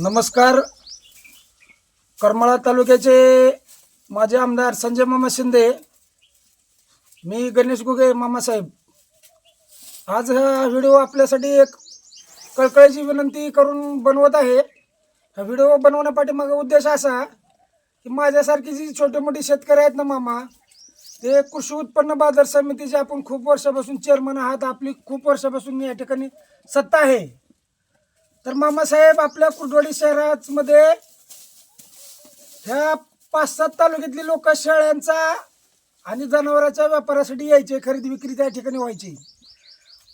नमस्कार. करमाळा तालुक्याचे माझे आमदार संजय मामा शिंदे मी गणेश गुगे मामासाहेब आज हा व्हिडिओ आपल्यासाठी एक कळकळीची विनंती करून बनवत आहे. हा व्हिडिओ बनवण्यापाठीमागे उद्देश असा की माझ्यासारखी जी छोटे मोठे शेतकरी आहेत ना मामा ते कृषी उत्पन्न बाजार समितीचे आपण खूप वर्षापासून चेअरमन आहात. आपली खूप वर्षापासून या ठिकाणी सत्ता आहे. तर मामासाहेब आपल्या कुडवडी शहरामध्ये ह्या पाच सात तालुक्यातली लोक शेळ्यांचा आणि जनावरांच्या व्यापारासाठी यायचे खरेदी विक्री त्या ठिकाणी व्हायची.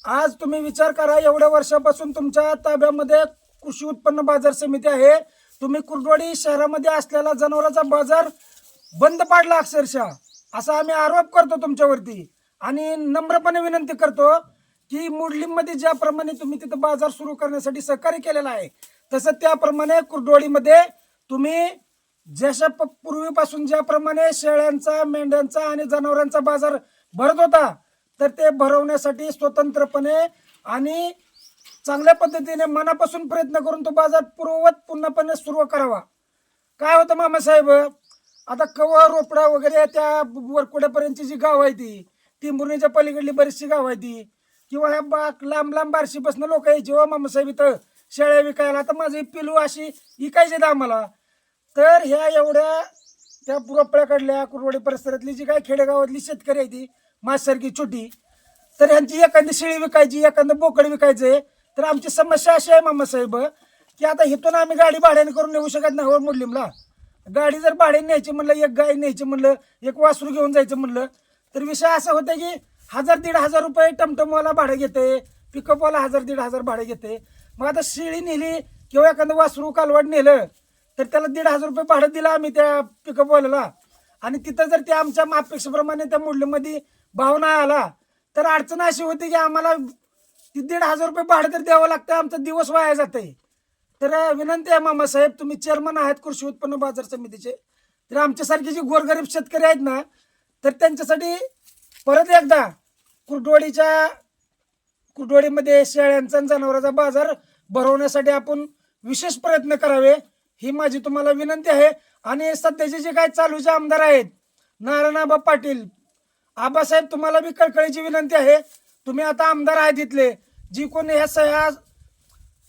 आज तुम्ही विचार करा एवढ्या वर्षापासून तुमच्या ताब्यामध्ये कृषी उत्पन्न बाजार समिती आहे. तुम्ही कुर्डवाडी शहरामध्ये असलेला जनावरांचा बाजार बंद पाडला अक्षरशः. असा आम्ही आरोप करतो तुमच्यावरती आणि नम्रपणे विनंती करतो की मुडलीमध्ये ज्याप्रमाणे तुम्ही तिथं बाजार सुरू करण्यासाठी सहकार्य केलेलं आहे तसं त्याप्रमाणे कुर्डवाडीमध्ये तुम्ही जशा प- पूर्वीपासून ज्याप्रमाणे शेळ्यांचा मेंढ्यांचा आणि जनावरांचा बाजार भरत होता तर ते भरवण्यासाठी स्वतंत्रपणे आणि चांगल्या पद्धतीने मनापासून प्रयत्न करून तो बाजार पूर्ववत पूर्णपणे सुरू करावा. काय होतं मामासाहेब? आता कवा रोपडा वगैरे त्या वरकुड्यापर्यंतची जी गाव आहे ती टिंबुर्णीच्या पलीकडली बरीचशी गाव आहे ती. किंवा ह्या बा लांब लांब बारशीपासून लोक यायचे हो मामासाहेब इथं शेळ्या विकायला तर माझी पिलू अशी विकायचे आम्हाला. तर ह्या एवढ्या त्या रोपड्याकडल्या कुरवडी परिसरातली जी काय खेडेगावातली शेतकरी आहे ती माझ्यासारखी छोटी तर ह्यांची एखादी शेळी विकायची एखादं बोकड विकायचंय तर आमची समस्या अशी आहे मामासाहेब की आता इथून आम्ही गाडी भाड्याने करून नेऊ शकत नाही हो मुस्लिमला गाडी जर भाड्याने न्यायची म्हणलं एक गाय न्यायची म्हणलं एक वासरू घेऊन जायचं म्हणलं तर विषय असा होता की हजार दीड हजार रुपये टमटमवाला भाडं घेते पिकअपवाला हजार दीड हजार भाडं घेते. मग आता शिळी नेली किंवा एखादं वासरू कालवड नेलं तर त्याला दीड हजार रुपये भाडं दिलं आम्ही त्या पिकअपवाल्याला. आणि तिथं जर त्या आमच्या अपेक्षेप्रमाणे त्या मुडलीमध्ये भाव नाही आला तर अडचण अशी होती की आम्हाला ती दीड हजार रुपये भाडं तर द्यावं लागतं आमचा दिवस वाया जाते तर विनंती आहे मामासाहेब तुम्ही चेअरमन आहात कृषी उत्पन्न बाजार समितीचे. तर आमच्यासारखे जे गोरगरीब शेतकरी आहेत ना तर त्यांच्यासाठी परत एकदा कुरडोळीच्या कुरडोळीमध्ये शेळ्यांचा जनावरांचा बाजार भरवण्यासाठी आपण विशेष प्रयत्न करावे ही माझी तुम्हाला विनंती आहे. आणि सध्याचे जे काय चालूचे आमदार आहेत नारायणाबा पाटील आबासाहेब तुम्हाला बी कळकळीची विनंती आहे. तुम्ही आता आमदार आहेत इथले जी कोणी ह्या सह्या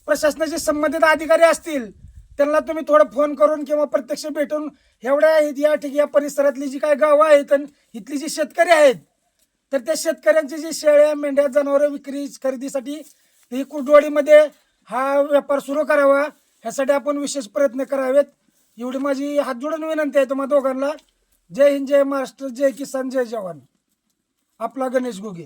प्रशासनाचे संबंधित अधिकारी असतील त्यांना तुम्ही थोडं फोन करून किंवा प्रत्यक्ष भेटून एवढ्या या ठिकाणी या परिसरातली जी काय गावं आहेत आणि इथली जी शेतकरी आहेत तर त्या शेतकऱ्यांची जी शेळ्या मेंढ्या जनावरं विक्री खरेदीसाठी ही कुडवाडीमध्ये हा व्यापार सुरू करावा ह्यासाठी आपण विशेष प्रयत्न करावेत. एवढी माझी हात जोडून विनंती आहे तुम्हा दोघांना. जय हिंद जय महाराष्ट्र जय किसान जय जवान. आपला गणेश गोगे